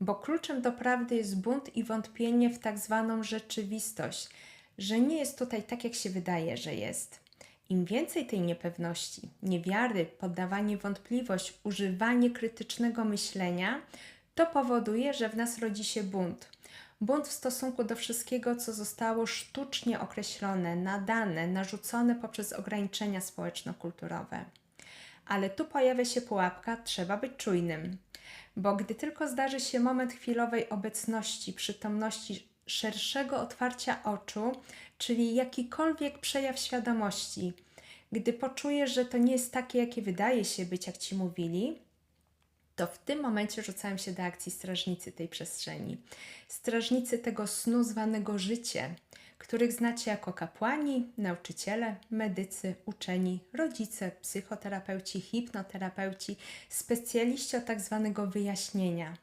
Bo kluczem do prawdy jest bunt i wątpienie w tak zwaną rzeczywistość, że nie jest tutaj tak, jak się wydaje, że jest. Im więcej tej niepewności, niewiary, poddawanie wątpliwość, używanie krytycznego myślenia, to powoduje, że w nas rodzi się bunt. Bunt w stosunku do wszystkiego, co zostało sztucznie określone, nadane, narzucone poprzez ograniczenia społeczno-kulturowe. Ale tu pojawia się pułapka, trzeba być czujnym. Bo gdy tylko zdarzy się moment chwilowej obecności, przytomności, szerszego otwarcia oczu, czyli jakikolwiek przejaw świadomości, gdy poczujesz, że to nie jest takie, jakie wydaje się być, jak ci mówili, to w tym momencie rzucają się do akcji strażnicy tej przestrzeni. Strażnicy tego snu zwanego życie, których znacie jako kapłani, nauczyciele, medycy, uczeni, rodzice, psychoterapeuci, hipnoterapeuci, specjaliści od tak zwanego wyjaśnienia.